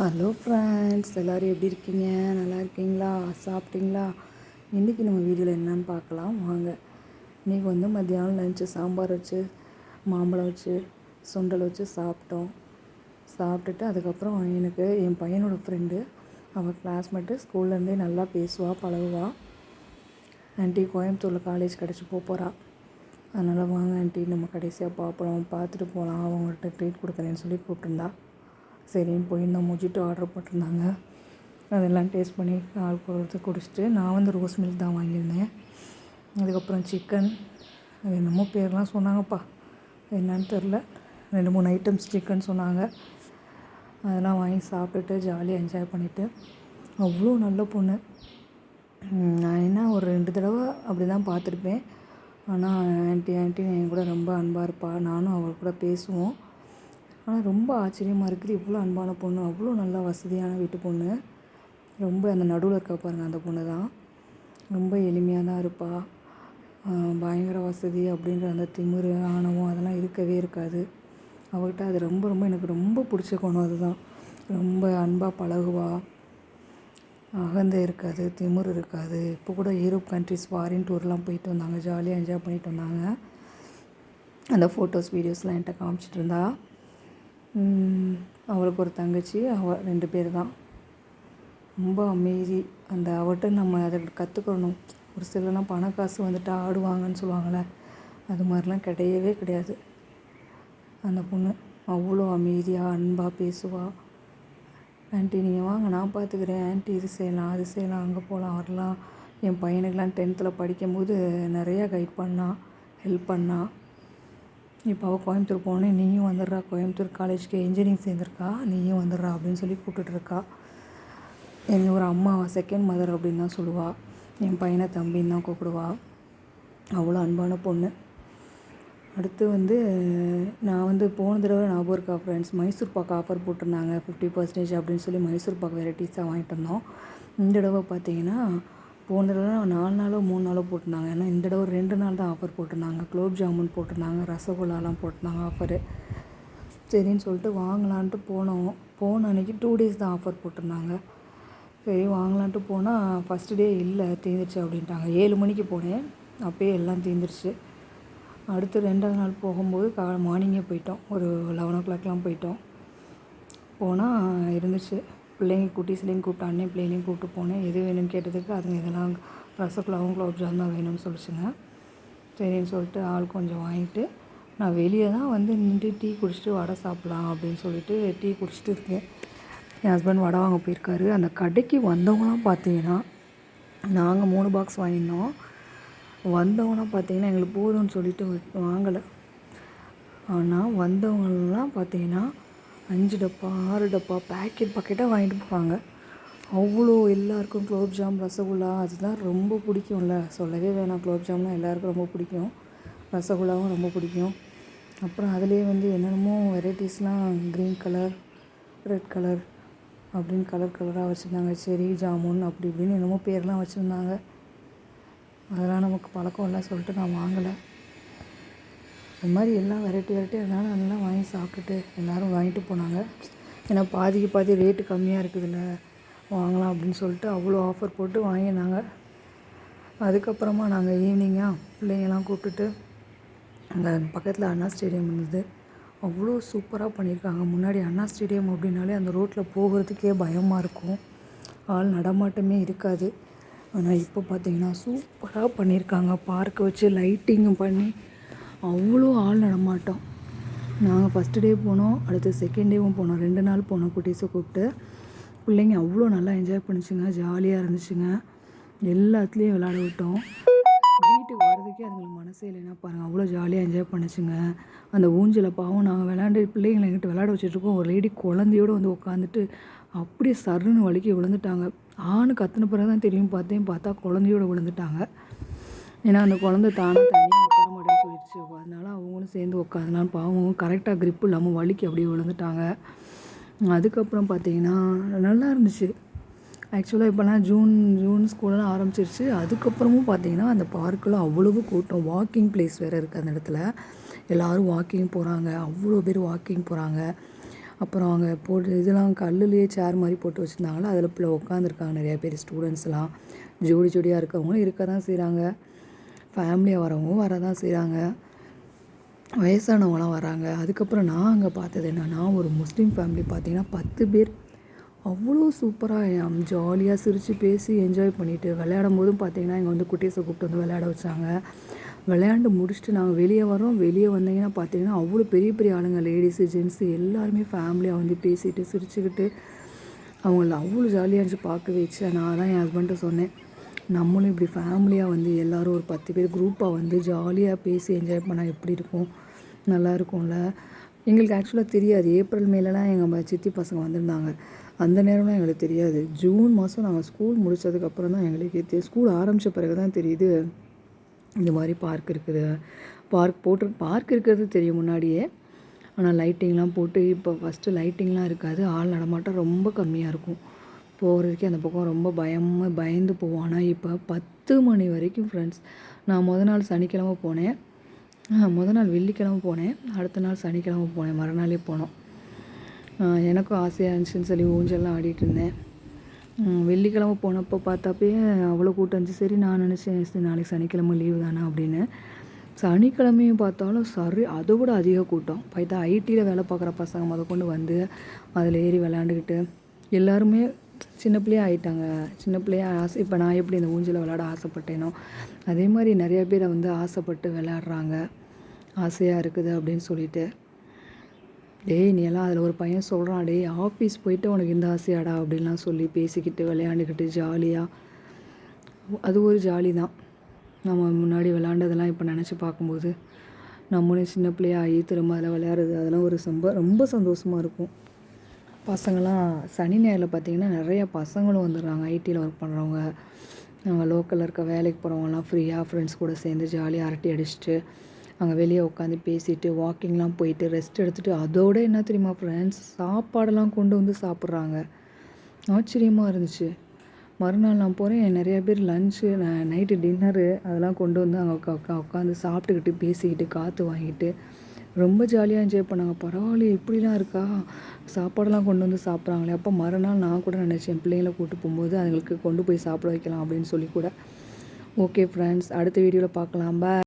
Hello friends எல்லோரும் எப்படி இருக்கீங்க? நல்லா இருக்கீங்களா? சாப்பிட்டீங்களா? இன்றைக்கி நம்ம வீடியோவில் என்னன்னு பார்க்கலாம். வாங்க. இன்றைக்கி வந்து மத்தியானம் லஞ்சு சாம்பார் வச்சு மாம்பழம் வச்சு சுண்டல் வச்சு சாப்பிட்டோம். சாப்பிட்டுட்டு அதுக்கப்புறம் எனக்கு என் பையனோட ஃப்ரெண்டு அவள் கிளாஸ்மேட்டு ஸ்கூல்லேருந்தே நல்லா பேசுவா பழகுவா. ஆண்டி கோயம்புத்தூரில் காலேஜ் கிடச்சி போக போகிறா அதனால் வாங்க ஆண்டி நம்ம கடைசியாக பார்ப்போம். பார்த்துட்டு போகலாம் அவங்கள்ட்ட ட்ரீட் கொடுக்குறேன்னு சொல்லி கூப்பிட்டுருந்தா. சரின்னு போயிருந்தோம் மொஜிட்டோ ஆர்டர் போட்டிருந்தாங்க. அதெல்லாம் டேஸ்ட் பண்ணி ஆள் கொடுத்து குடிச்சிட்டு நான் வந்து ரோஸ் மில்க் தான் வாங்கியிருந்தேன். அதுக்கப்புறம் சிக்கன் அது என்னமோ பேர்லாம் சொன்னாங்கப்பா. என்னன்னு தெரில ரெண்டு மூணு ஐட்டம்ஸ் சிக்கன் சொன்னாங்க. அதெல்லாம் வாங்கி சாப்பிட்டுட்டு ஜாலியாக என்ஜாய் பண்ணிவிட்டு அவ்வளோ நல்ல பொண்ணு. நான் என்ன ஒரு ரெண்டு தடவை அப்படி தான் பார்த்துருப்பேன். ஆனால் ஆன்ட்டி ஆன்ட்டி என் கூட ரொம்ப அன்பாக இருப்பாள் நானும் அவள் கூட பேசுவோம். ஆனால் ரொம்ப ஆச்சரியமாக இருக்குது. இவ்வளோ அன்பான பொண்ணு அவ்வளோ நல்லா வசதியான வீட்டு பொண்ணு. ரொம்ப அந்த நடுவில் இருக்க பாருங்கள் அந்த பொண்ணு தான் ரொம்ப எளிமையாக தான் இருப்பாள் பயங்கர வசதி அப்படின்ற அந்த திமிரு ஆணவம் அதெல்லாம் இருக்கவே இருக்காது. அவகிட்ட அது ரொம்ப ரொம்ப எனக்கு ரொம்ப பிடிச்ச குணம் அதுதான். ரொம்ப அன்பாக பழகுவா. அகந்தை இருக்காது திமிரு இருக்காது. இப்போ கூட யூரோப் கண்ட்ரிஸ் ஃபாரின் டூர்லாம் போயிட்டு வந்தாங்க. ஜாலியாக என்ஜாய் பண்ணிட்டு வந்தாங்க. அந்த ஃபோட்டோஸ் வீடியோஸ்லாம் என்கிட்ட காமிச்சிட்டு இருந்தா. அவளுக்கு ஒரு தங்கச்சி அவ ரெண்டு பேர் தான் ரொம்ப அமைதி. அந்த அவட்ட நம்ம அதை கற்றுக்கணும் ஒரு சிலர்லாம் பண காசு வந்துட்டு ஆடுவாங்கன்னு சொல்லுவாங்கள்ல அது மாதிரிலாம் கிடையவே கிடையாது. அந்த பொண்ணு அவ்வளோ அமைதியாக அன்பாக பேசுவாள் ஆண்டி நீங்கள் வாங்க நான் பார்த்துக்கிறேன் ஆன்ட்டி இது செய்யலாம் அது செய்யலாம் அங்கே போகலாம் வரலாம். என் பையனுக்கெலாம் டென்த்தில் படிக்கும்போது நிறையா கைட் பண்ணான் ஹெல்ப் பண்ணான் இப்போ அவள் கோயம்புத்தூர் போனேன் நீயும் வந்துடுறா. கோயம்புத்தூர் காலேஜ்க்கு இன்ஜினியரிங் சேர்ந்துருக்கா? நீயும் வந்துடுறா அப்படின்னு சொல்லி கூப்பிட்டுட்டு எங்கள் ஒரு அம்மா செகண்ட் மதர் அப்படின்னு தான் சொல்லுவாள் என் பையனை தம்பின்னு தான் கூப்பிடுவா. அவ்வளோ அன்பான பொண்ணு. அடுத்து வந்து நான் வந்து போன தடவை ஞாபகம் இருக்கா ஃப்ரெண்ட்ஸ் மைசூர் பாக்கு ஆஃபர் போட்டிருந்தாங்க ஃபிஃப்டி பர்சன்டேஜ் அப்படின்னு சொல்லி மைசூர் பாக்கு வெரைட்டிஸாக வாங்கிட்டு இருந்தோம். இந்த தடவை பார்த்தீங்கன்னா போன தடவை நாலு நாளோ மூணு நாளோ போட்டிருந்தாங்க. ஏன்னா இந்த தடவை ரெண்டு நாள் தான் ஆஃபர் போட்டிருந்தாங்க. குலோப் ஜாமுன் போட்டிருந்தாங்க ரசகுல்லாலாம் போட்டிருந்தாங்க ஆஃபரு சரின்னு சொல்லிட்டு வாங்கலான்ட்டு போனோம். போன அன்றைக்கி டூ டேஸ் தான் ஆஃபர் போட்டிருந்தாங்க. சரி வாங்கலான்ட்டு போனால் ஃபஸ்ட்டு டே இல்லை தீர்ந்துருச்சு அப்படின்ட்டாங்க. ஏழு மணிக்கு போனேன். அப்போயே எல்லாம் தீந்துருச்சு. அடுத்து ரெண்டாவது நாள் போகும்போது கா மார்னிங்கே போயிட்டோம். ஒரு லெவன் ஓ கிளாக்லாம் போயிட்டோம். போனால் இருந்துச்சு. பிள்ளைங்க குட்டீஸ்லேயும் கூப்பிட்டு அண்ணன் பிள்ளைங்களையும் கூப்பிட்டு போனேன். எது வேணும்னு கேட்டதுக்கு அதுங்க இதெல்லாம் ரசகுல்லாவும் குலோப் ஜாமும் வேணும்னு சொல்லிச்சுங்க. சரின்னு சொல்லிட்டு ஆள் கொஞ்சம் வாங்கிட்டு நான் வெளியே தான் வந்து நின்று டீ குடிச்சிட்டு வடை சாப்பிட்லாம் அப்படின்னு சொல்லிட்டு டீ குடிச்சிட்டு இருக்கேன். என் ஹஸ்பண்ட் வடை வாங்க போயிருக்காரு. அந்த கடைக்கு வந்தவங்களாம் பார்த்தீங்கன்னா நாங்கள் மூணு பாக்ஸ் வாங்கியிருந்தோம். வந்தவங்களாம் பார்த்தீங்கன்னா எங்களுக்கு போதும்னு சொல்லிட்டு வாங்கலை. ஆனால் வந்தவங்களாம் பார்த்தீங்கன்னா அஞ்சு டப்பா ஆறு டப்பா பேக்கெட் பாக்கெட்டாக வாங்கிட்டு போவாங்க. அவ்வளோ எல்லாருக்கும் குலோப்ஜாம் ரசகுல்லா அதுதான் ரொம்ப பிடிக்கும்ல. சொல்லவே வேணாம் குலோப்ஜாம்னால் எல்லாருக்கும் ரொம்ப பிடிக்கும். ரசகுல்லாவும் ரொம்ப பிடிக்கும். அப்புறம் அதுலேயே வந்து என்னென்னமோ வெரைட்டிஸ்லாம் க்ரீன் கலர் ரெட் கலர் அப்படின்னு கலர் கலராக வச்சுருந்தாங்க. செரி ஜாமுன் அப்படி இப்படின்னு என்னமோ பேர்லாம் வச்சுருந்தாங்க. அதெல்லாம் நமக்கு பழக்கம் இல்லை சொல்லிட்டு நான் வாங்கலை. இந்த மாதிரி எல்லாம் வெரைட்டி வெரைட்டி அதனால் நல்லா வாங்கி சாப்பிட்டுட்டு எல்லோரும் வாங்கிட்டு போனாங்க. ஏன்னா பாதிக்கு பாதி ரேட்டு கம்மியாக இருக்குதுல்ல வாங்கலாம் அப்படின்னு சொல்லிட்டு அவ்வளோ ஆஃபர் போட்டு வாங்கினாங்க. அதுக்கப்புறமா நாங்கள் ஈவினிங்காக பிள்ளைங்கெல்லாம் கூப்பிட்டுட்டு அங்கே பக்கத்தில் அண்ணா ஸ்டேடியம் இருந்தது. அவ்வளோ சூப்பராக பண்ணியிருக்காங்க. முன்னாடி அண்ணா ஸ்டேடியம் அப்படின்னாலே அந்த ரோட்டில் போகிறதுக்கே பயமாக இருக்கும். ஆள் நடமாட்டமே இருக்காது. ஆனால் இப்போ பார்த்தீங்கன்னா சூப்பராக பண்ணியிருக்காங்க. பார்க்கை வச்சு லைட்டிங்கும் பண்ணி அவ்வளோ ஆள் நடமாட்டம். நாங்கள் ஃபஸ்ட்டு டே போனோம் அடுத்து செகண்ட் டேவும் போனோம். ரெண்டு நாள் போனோம் குட்டீஸை கூப்பிட்டு. பிள்ளைங்க அவ்வளோ நல்லா என்ஜாய் பண்ணிச்சுங்க ஜாலியாக இருந்துச்சுங்க. எல்லாத்துலேயும் விளாட விட்டோம். வீட்டுக்கு வர்றதுக்கே அதுங்களுக்கு மனசே இல்லைன்னா பாருங்கள் அவ்வளோ ஜாலியாக என்ஜாய் பண்ணுச்சுங்க. அந்த ஊஞ்சலை பாவம் நாங்கள் விளாண்டு பிள்ளைங்களை எங்கிட்ட விளாட வச்சுட்ருக்கோம் ஒரு லேடி குழந்தையோடு வந்து உட்காந்துட்டு அப்படியே சருன்னு வலிக்கி விழுந்துட்டாங்க. ஆணு கத்துன பிறகு தான் தெரியும் பார்த்தேன் பார்த்தா குழந்தையோட விழுந்துட்டாங்க. ஏன்னா அந்த குழந்தை தானாக தனியாக உட்கார அதனால் அவங்களும் சேர்ந்து உட்காந்துலாம் பாவம் கரெக்டாக grip இல்லாமல் வலிக்கு அப்படியே விழுந்துட்டாங்க. அதுக்கப்புறம் பார்த்தீங்கன்னா நல்லா இருந்துச்சு. ஆக்சுவலாக இப்போலாம் ஜூன் ஜூன் ஸ்கூல்லாம் ஆரம்பிச்சிருச்சு. அதுக்கப்புறமும் பார்த்தீங்கன்னா அந்த பார்க்கில் அவ்வளவு கூட்டம். வாக்கிங் பிளேஸ் வேறு இருக்குது அந்த இடத்துல. எல்லோரும் வாக்கிங் போகிறாங்க அவ்வளோ பேர் வாக்கிங் போகிறாங்க அப்புறம் அங்கே போட்டு இதெல்லாம் கல்லுலேயே சேர் மாதிரி போட்டு வச்சுருந்தாங்களா அதில் போய் உட்காந்துருக்காங்க நிறையா பேர் ஸ்டூடெண்ட்ஸ்லாம் ஜோடி ஜோடியாக இருக்கவங்களும் இருக்க தான் செய்கிறாங்க ஃபேமிலியாக வரவும் வர தான் செய்கிறாங்க வயசானவங்களாம் வராங்க. அதுக்கப்புறம் நான் அங்கே பார்த்தது என்னென்னா ஒரு முஸ்லீம் ஃபேமிலி பார்த்தீங்கன்னா பத்து பேர். அவ்வளோ சூப்பராக ஜாலியாக சிரித்து பேசி என்ஜாய் பண்ணிவிட்டு விளையாடும் போதும் பார்த்தீங்கன்னா இங்கே வந்து குட்டீஸை கூப்பிட்டு வந்து விளையாட வச்சாங்க. விளையாண்டு முடிச்சுட்டு நாங்கள் வெளியே வரோம் வெளியே வந்தீங்கன்னா பார்த்தீங்கன்னா அவ்வளோ பெரிய பெரிய ஆளுங்க லேடிஸு ஜென்ஸு எல்லாருமே ஃபேமிலியாக வந்து பேசிட்டு சிரிச்சுக்கிட்டு அவங்கள அவ்வளோ ஜாலியாக இருந்துச்சு பார்க்க வச்சு. நான் தான் என் ஹஸ்பண்ட்டை சொன்னேன். நம்மளும் இப்படி ஃபேமிலியாக வந்து எல்லோரும் ஒரு பத்து பேர் குரூப்பாக வந்து ஜாலியாக பேசி என்ஜாய் பண்ணால் எப்படி இருக்கும்? நல்லா இருக்கும்ல? எங்களுக்கு ஆக்சுவலாக தெரியாது. ஏப்ரல் மேலலாம் எங்கள் சித்தி பசங்க வந்திருந்தாங்க. அந்த நேரம்லாம் எங்களுக்கு தெரியாது. ஜூன் மாதம் நாங்கள் ஸ்கூல் முடித்ததுக்கப்புறம் தான் எங்களுக்கு தெரியும் ஸ்கூல் ஆரம்பித்த பிறகு தான் தெரியுது. இந்த மாதிரி பார்க் இருக்குது. பார்க் போட்டு பார்க் இருக்கிறது தெரியும் முன்னாடியே. ஆனால் லைட்டிங்லாம் போட்டு இப்போ ஃபஸ்ட்டு லைட்டிங்லாம் இருக்காது. ஆள் நடமாட்டம் ரொம்ப கம்மியாக இருக்கும். போகிறதுக்கே அந்த பக்கம் ரொம்ப பயமாக பயந்து போவோம். ஆனால் இப்போ பத்து மணி வரைக்கும் ஃப்ரெண்ட்ஸ் நான் முத நாள் சனிக்கிழமை போனேன். முத நாள் வெள்ளிக்கிழமை போனேன். அடுத்த நாள் சனிக்கிழமை போனேன். மறுநாளே போனோம். எனக்கும் ஆசையாக இருந்துச்சுன்னு சொல்லி ஊஞ்சல்லாம் ஆடிட்டு இருந்தேன். வெள்ளிக்கிழமை போனப்போ பார்த்தாப்பே அவ்வளோ கூட்டம் இருந்துச்சு. சரி நான் நினச்சேன் சரி நாளைக்கு சனிக்கிழமை லீவு தானே அப்படின்னு. சனிக்கிழமையும் பார்த்தாலும் சரி அதை விட அதிக கூட்டம். பைத்தா ஐடியில் வேலை பார்க்குற பசங்க முத கொண்டு வந்து அதில் ஏறி விளாண்டுக்கிட்டு எல்லாருமே சின்ன பிள்ளையாக ஆகிட்டாங்க சின்ன பிள்ளையாக ஆசை இப்போ நான் எப்படி இந்த ஊஞ்சலில் விளாட ஆசைப்பட்டேனோ அதே மாதிரி நிறைய பேரை வந்து ஆசைப்பட்டு விளாட்றாங்க ஆசையாக இருக்குது அப்படின்னு சொல்லிட்டு. டேய் நீ எல்லாம் அதில் ஒரு பையன் சொல்கிறான் டேய் ஆஃபீஸ் போயிட்டு உனக்கு இந்த ஆசையாடா அப்படின்லாம் சொல்லி பேசிக்கிட்டு விளையாண்டுக்கிட்டு ஜாலியாக அது ஒரு ஜாலி தான். நம்ம முன்னாடி விளாண்டதெல்லாம் இப்போ நினச்சி பார்க்கும்போது நம்மளும் சின்ன பிள்ளையாகி திரும்ப அதில் விளையாடுறது அதெல்லாம் ஒரு ரொம்ப ரொம்ப சந்தோஷமாக இருக்கும். பசங்களாம் சனி ஞாயிறில் பார்த்திங்கன்னா நிறைய பசங்களும் வந்துடுறாங்க. ஐடியில் ஒர்க் பண்ணுறவங்க அங்கே லோக்கலில் இருக்க வேலைக்கு போகிறவங்கலாம் ஃப்ரீயாக ஃப்ரெண்ட்ஸ் கூட சேர்ந்து ஜாலியாக அரட்டி அடிச்சுட்டு அங்கே வெளியே உட்காந்து பேசிட்டு வாக்கிங்லாம் போயிட்டு ரெஸ்ட் எடுத்துகிட்டு அதோட என்ன தெரியுமா ஃப்ரெண்ட்ஸ் சாப்பாடெல்லாம் கொண்டு வந்து சாப்பிட்றாங்க. ஆச்சரியமாக இருந்துச்சு. மறுநாள் நான் போகிறேன் நிறையா பேர் லஞ்சு நைட்டு டின்னரு அதெல்லாம் கொண்டு வந்து அங்கே உட்காந்து சாப்பிட்டுக்கிட்டு பேசிக்கிட்டு காற்று வாங்கிட்டு ரொம்ப ஜாலியாக என்ஜாய் பண்ணாங்க. பரவாயில்லையே இப்படிலாம் இருக்கா? சாப்பாடெல்லாம் கொண்டு வந்து சாப்பிட்றாங்களே. அப்போ மறுநாள் நான் கூட நினச்சேன் பிள்ளைங்களை கூப்பிட்டு போகும்போது அதுங்களுக்கு கொண்டு போய் சாப்பிட வைக்கலாம் அப்படின்னு சொல்லி கூட. ஓகே ஃப்ரெண்ட்ஸ் அடுத்த வீடியோவில் பார்க்கலாம். பாய்